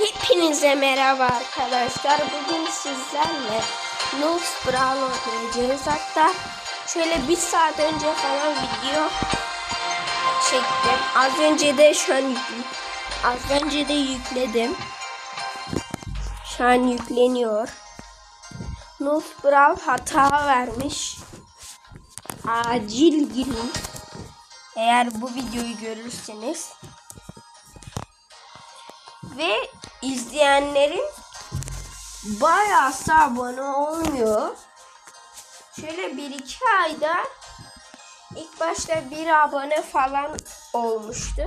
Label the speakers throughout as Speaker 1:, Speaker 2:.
Speaker 1: Hepinize merhaba arkadaşlar. Bugün sizlerle Noobs Brawl oynayacağız. Hatta şöyle bir saat önce falan video çektim. Az önce de şu az önce de yükledim. Şu an yükleniyor. Noobs Brawl hata vermiş. Acil girin. Eğer bu videoyu görürseniz ve izleyenlerin bayağı abone olmuyor. Şöyle bir iki ayda ilk başta bir abone falan olmuştu.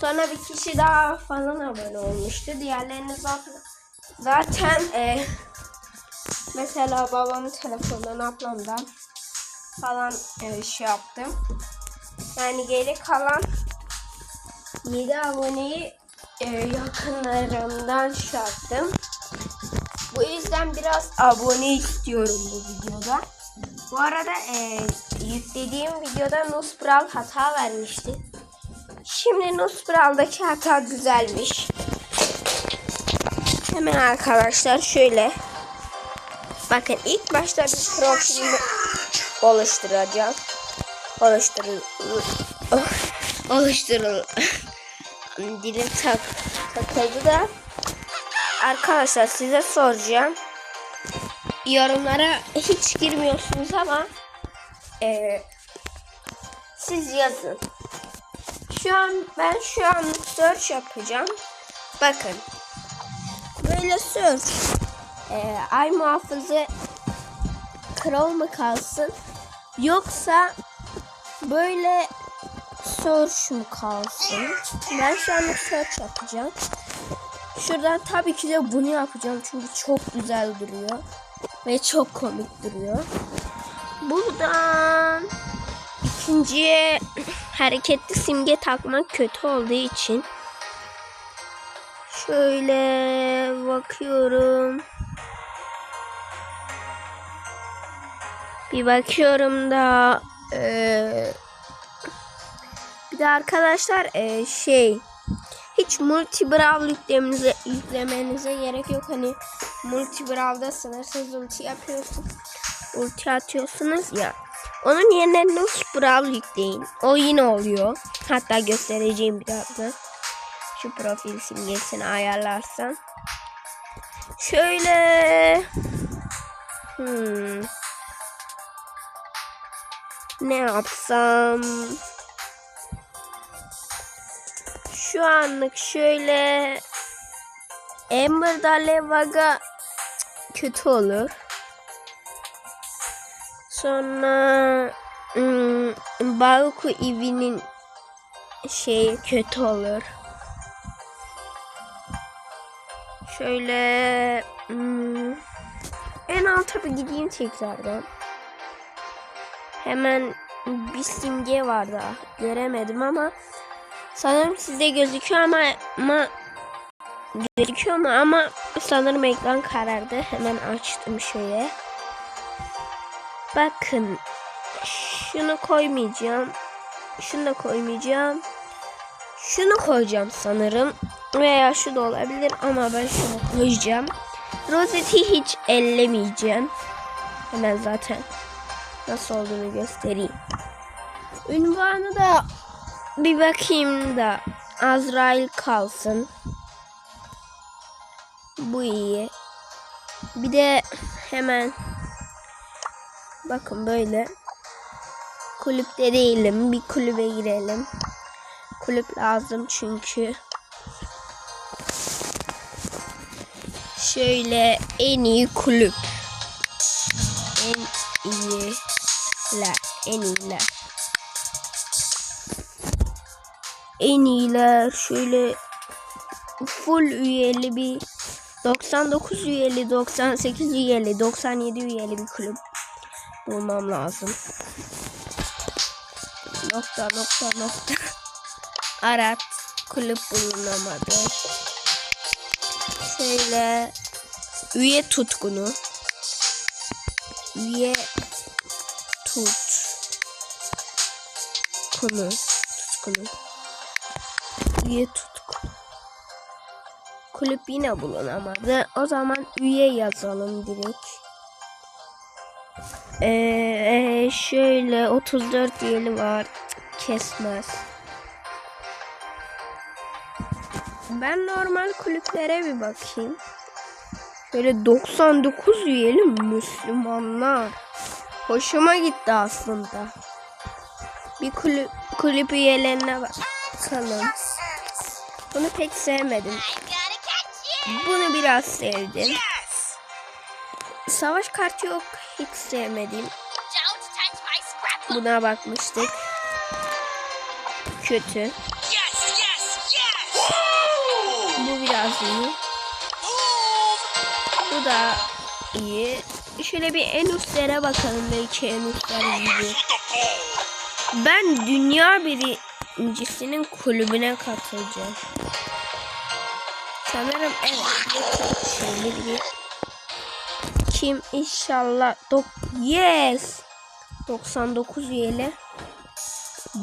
Speaker 1: Sonra bir kişi daha falan abone olmuştu. Diğerlerini zaten zaten e, mesela babamın telefonundan ablamdan falan e, şey yaptım. Yani geri kalan 7 aboneyi e, yakınlarımdan yaptım. Bu yüzden biraz abone istiyorum bu videoda. Bu arada e, yüklediğim videoda Nuspral hata vermişti. Şimdi Nuspral'daki hata düzelmiş. Hemen arkadaşlar şöyle. Bakın ilk başta bir profilimi oluşturacağım. Oluşturul oluşturul dilim tak takıldı da. Arkadaşlar size soracağım. Yorumlara hiç girmiyorsunuz ama e, siz yazın. Şu an ben şu an search yapacağım. Bakın. Böyle search. E, ay muhafızı Chrome mu kalsın? Yoksa böyle search mu kalsın? Ben şu an search yapacağım. Şuradan tabii ki de bunu yapacağım çünkü çok güzel duruyor. Ve çok komik duruyor. Buradan ikinciye hareketli simge takmak kötü olduğu için şöyle bakıyorum. Bir bakıyorum da eee de arkadaşlar e, şey hiç multi brawl yüklemenize, yüklemenize gerek yok. Hani multi brawl'da sınırsız ulti yapıyorsun. Ulti atıyorsunuz ya. Onun yerine Nus Brawl yükleyin. O yine oluyor. Hatta göstereceğim birazdan. Şu profil simgesini ayarlarsan. Şöyle. Hmm. Ne yapsam? Şu anlık şöyle Amber'da Levaga kötü olur. Sonra hmm, Baruku Ivi'nin şeyi kötü olur. Şöyle hmm, en alta bir gideyim tekrardan. Hemen bir simge var daha. Göremedim ama Sanırım sizde gözüküyor ama, ama gözüküyor mu ama sanırım ekran karardı. Hemen açtım şöyle. Bakın şunu koymayacağım. Şunu da koymayacağım. Şunu koyacağım sanırım. Veya şu da olabilir ama ben şunu koyacağım. Rozeti hiç ellemeyeceğim. Hemen zaten nasıl olduğunu göstereyim. Ünvanı da bir bakayım da Azrail kalsın. Bu iyi. Bir de hemen bakın böyle kulüpte değilim. Bir kulübe girelim. Kulüp lazım çünkü. Şöyle en iyi kulüp. En iyiler. En iyiler. En iyiler şöyle full üyeli bir 99 üyeli 98 üyeli 97 üyeli bir kulüp bulmam lazım. Nokta nokta nokta arat kulüp bulunamadı. Şöyle üye tutkunu üye tut konu tutkunu üye tutkunu kulüp yine bulunamadı. O zaman üye yazalım direkt. Ee, şöyle 34 üyeli var. Kesmez. Ben normal kulüplere bir bakayım. Şöyle 99 üyeli Müslümanlar. Hoşuma gitti aslında. Bir kulüp, kulüp üyelerine bakalım. Bunu pek sevmedim. Bunu biraz sevdim. Savaş kartı yok. Hiç sevmedim. Buna bakmıştık. Kötü. Bu biraz iyi. Bu da iyi. Şöyle bir en üstlere bakalım. Belki en üstler iyi. Ben dünya birincisinin kulübüne katılacağım. Sanırım evet. Şeyli bir kim inşallah dok yes! 99 üyeli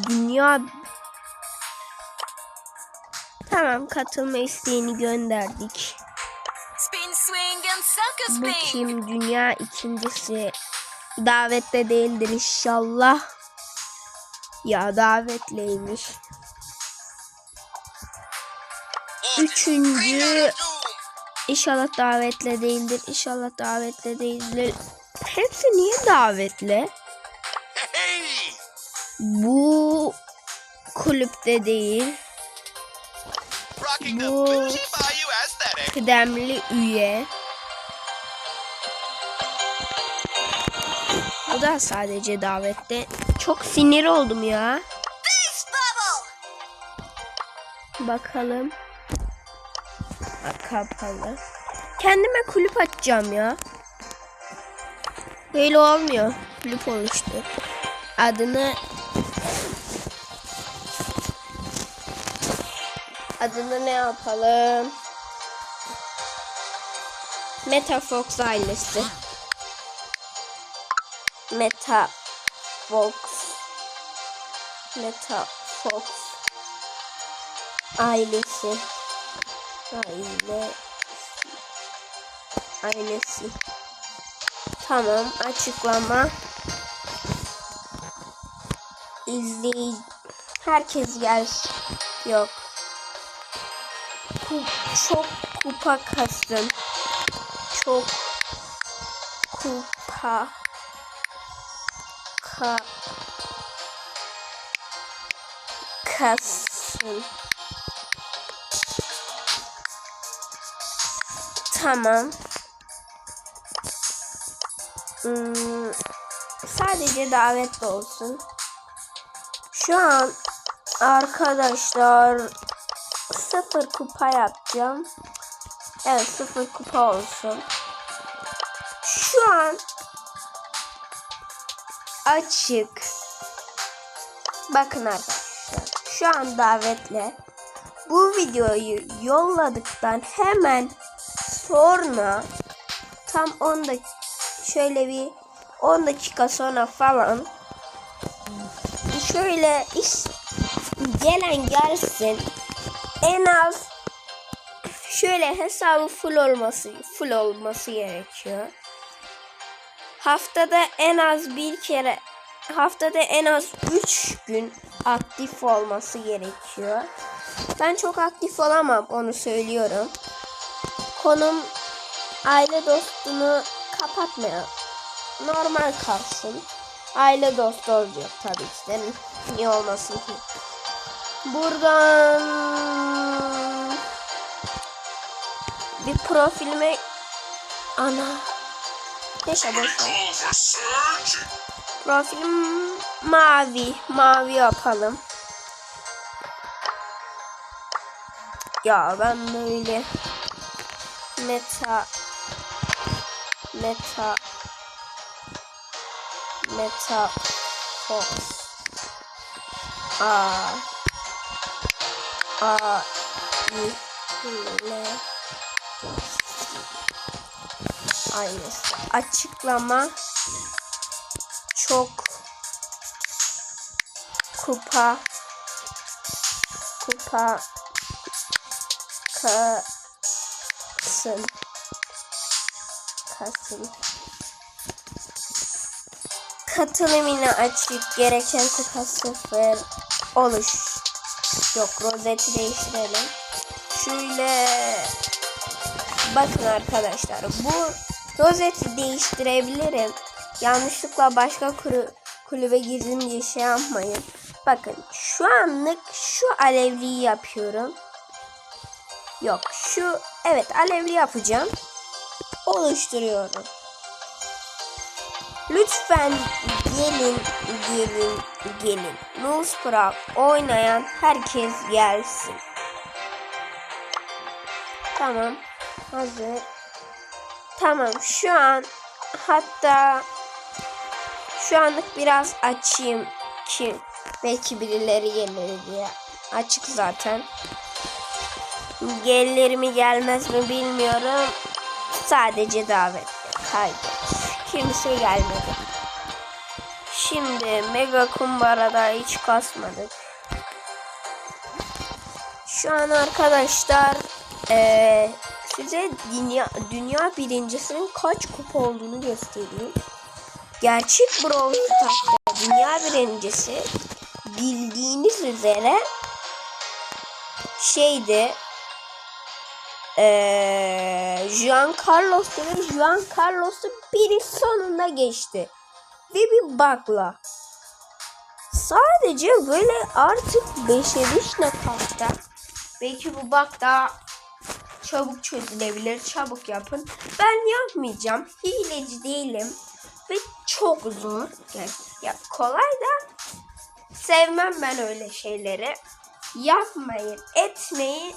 Speaker 1: dünya tamam katılma isteğini gönderdik. Bu kim? Dünya ikincisi. Davette değildir inşallah ya davetliymiş üçüncü İnşallah davetle değildir. İnşallah davetle değildir. Hepsi niye davetli?
Speaker 2: Hey!
Speaker 1: Bu kulüpte değil. Bu-. Kıdemli üye. Bu da sadece davette. Çok sinir oldum ya. Bakalım. Bak, Kapalı. Kendime kulüp açacağım ya. Böyle olmuyor. Kulüp oluştu. Adını Adını ne yapalım? Metafox ailesi. Metafox. Metafox ailesi. Aile. Ailesi. Tamam açıklama. İzley herkes gelsin. Yok. Ku- çok kupa kastım. Çok kupa ka kasın. Tamam. Hmm, sadece davetli olsun. Şu an arkadaşlar sıfır kupa yapacağım. Evet sıfır kupa olsun. Şu an açık. Bakın arkadaşlar. Şu an davetle bu videoyu yolladıktan hemen sonra tam 10 dakika şöyle bir 10 dakika sonra falan şöyle iş gelen gelsin en az şöyle hesabı full olması full olması gerekiyor. Haftada en az bir kere haftada en az 3 gün aktif olması gerekiyor. Ben çok aktif olamam onu söylüyorum. Konum aile dostunu kapatmaya normal kalsın. Aile dostu olacak tabii ki de. Niye olmasın ki? Buradan bir profilime ana Neyse boş ver. Profilim mavi. Mavi yapalım. Ya ben böyle meta meta meta fox a a i l aynısı açıklama çok kupa kupa Kasın. Kasın. Katılımını açık. Gereken kupa sıfır. Oluş. Yok rozeti değiştirelim. Şöyle bakın arkadaşlar bu rozeti değiştirebilirim. Yanlışlıkla başka kuru, kulübe girdim diye şey yapmayın. Bakın şu anlık şu alevliyi yapıyorum. Yok şu evet alevli yapacağım. Oluşturuyorum. Lütfen gelin gelin gelin. Newsprop oynayan herkes gelsin. Tamam. Hazır. Tamam şu an hatta şu anlık biraz açayım ki belki birileri gelir diye. Açık zaten. Gelir mi gelmez mi bilmiyorum. Sadece davet. Kaydet. Kimse gelmedi. Şimdi mega kumbarada hiç kasmadık. Şu an arkadaşlar eee, size dünya dünya birincisinin kaç kupa olduğunu göstereyim. Gerçek Brawl Stars'ta dünya birincisi bildiğiniz üzere şeydi eee Juan Carlos'tu ve Juan Carlos'u biri sonunda geçti. Ve bir bug'la. Sadece böyle artık 5'e 5 nakavta. Belki bu bug daha çabuk çözülebilir. Çabuk yapın. Ben yapmayacağım. Hileci değilim. Ve çok zor. Yani, ya kolay da sevmem ben öyle şeyleri. Yapmayın, etmeyin.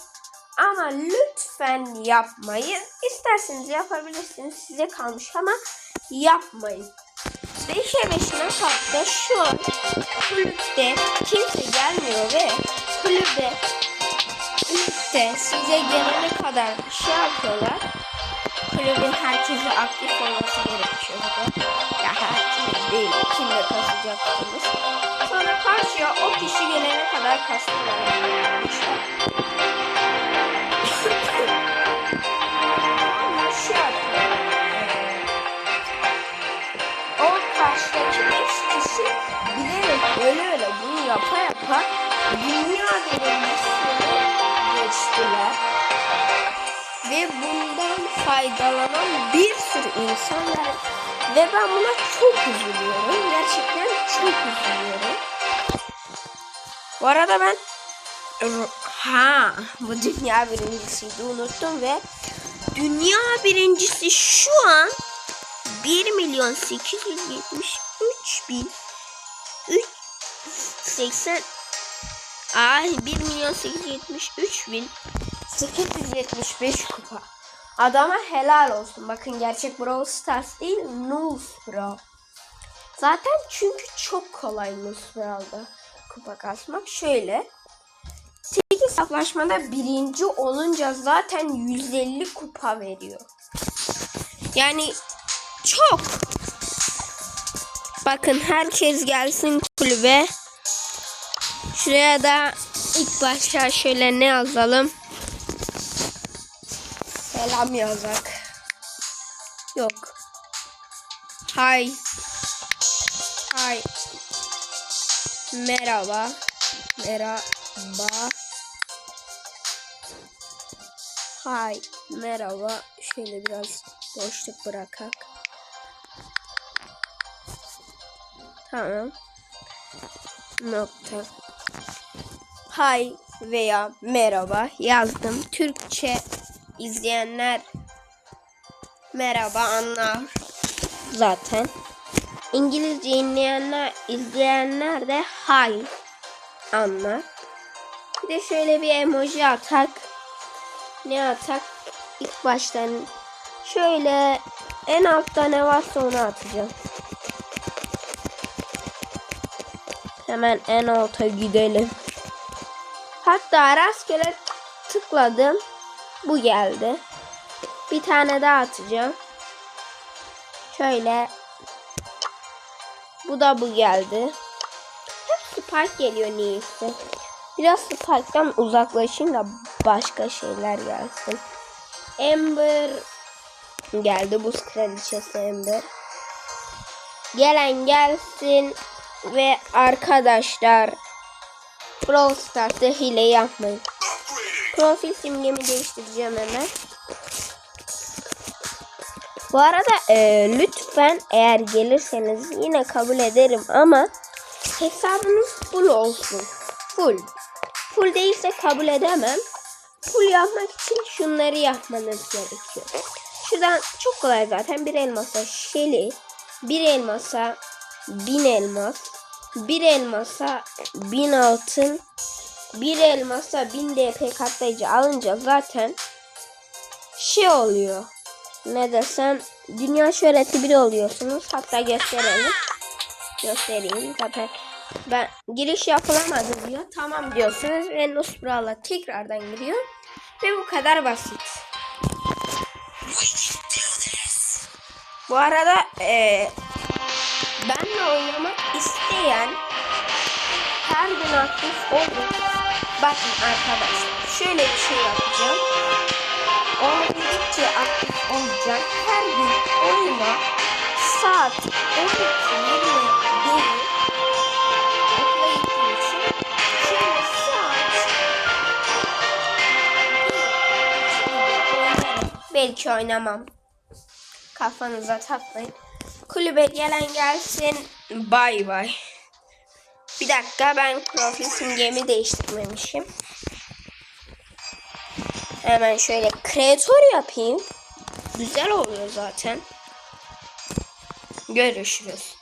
Speaker 1: Ama lütfen yapmayın. İsterseniz yapabilirsiniz. Size kalmış ama yapmayın. 5'e 5'ine kalktı. Şu an kulüpte kimse gelmiyor ve kulüpte kulüpte size gelene kadar şey yapıyorlar. Kulübün herkesi aktif olması gerekiyor. de. Ya herkes değil. Kimle kasacaksınız. Sonra karşıya o kişi gelene kadar kastılar. Şey yapıyor. O karşıdaki beş kişi bilerek faydalanan bir sürü insan var. Ve ben buna çok üzülüyorum. Gerçekten çok üzülüyorum. Bu arada ben ha bu dünya birincisiydi unuttum ve dünya birincisi şu an 1 milyon 873 bin 3 80 Ay 1 milyon 873 bin 875 kupa. Adama helal olsun. Bakın gerçek Brawl Stars değil Nuz Pro. Zaten çünkü çok kolay Nuz Brawl'da kupa kasmak. Şöyle. Tek hesaplaşmada birinci olunca zaten 150 kupa veriyor. Yani çok. Bakın herkes gelsin kulübe. Şuraya da ilk başta şöyle ne yazalım? Selam yazak. Yok. Hay. Hay. Merhaba. Merhaba. Hay. Merhaba. Şöyle biraz boşluk bırakak. Tamam. Nokta. Hay veya merhaba yazdım. Türkçe izleyenler merhaba anlar zaten. İngilizce dinleyenler, izleyenler de hay anlar. Bir de şöyle bir emoji atak. Ne atak? İlk baştan şöyle en altta ne varsa onu atacağım. Hemen en alta gidelim. Hatta rastgele tıkladım. Bu geldi. Bir tane daha atacağım. Şöyle. Bu da bu geldi. Hep Spike geliyor niyeyse. Biraz Spike'dan uzaklaşayım da başka şeyler gelsin. Amber geldi buz kraliçesi Amber. Gelen gelsin ve arkadaşlar Brawl Stars'ta hile yapmayın. Profil simgemi değiştireceğim hemen. Bu arada e, lütfen eğer gelirseniz yine kabul ederim ama hesabınız full olsun. Full. Full değilse kabul edemem. Full yapmak için şunları yapmanız gerekiyor. Şuradan çok kolay zaten. Bir elmasa Shelly, bir elmasa bin elmas, bir elmasa bin altın, bir elmasa bin DP katlayıcı alınca zaten şey oluyor. Ne desem dünya şöhreti biri oluyorsunuz. Hatta gösterelim. Göstereyim. Zaten ben giriş yapılamadı diyor. Tamam diyorsunuz ve Nusbra'la tekrardan giriyor. Ve bu kadar basit. Bu arada eee benle oynamak isteyen her gün aktif olur. Bakın arkadaşlar şöyle bir şey yapacağım. Olabildiğince aktif olacak. Her gün oyuna saat 12.20 değil. Okula gittiğim için şöyle saat oynarım. Belki oynamam. Kafanıza takmayın. Kulübe gelen gelsin. Bay bay. Dakika ben profil simgemi değiştirmemişim. Hemen şöyle kreatör yapayım. Güzel oluyor zaten. Görüşürüz.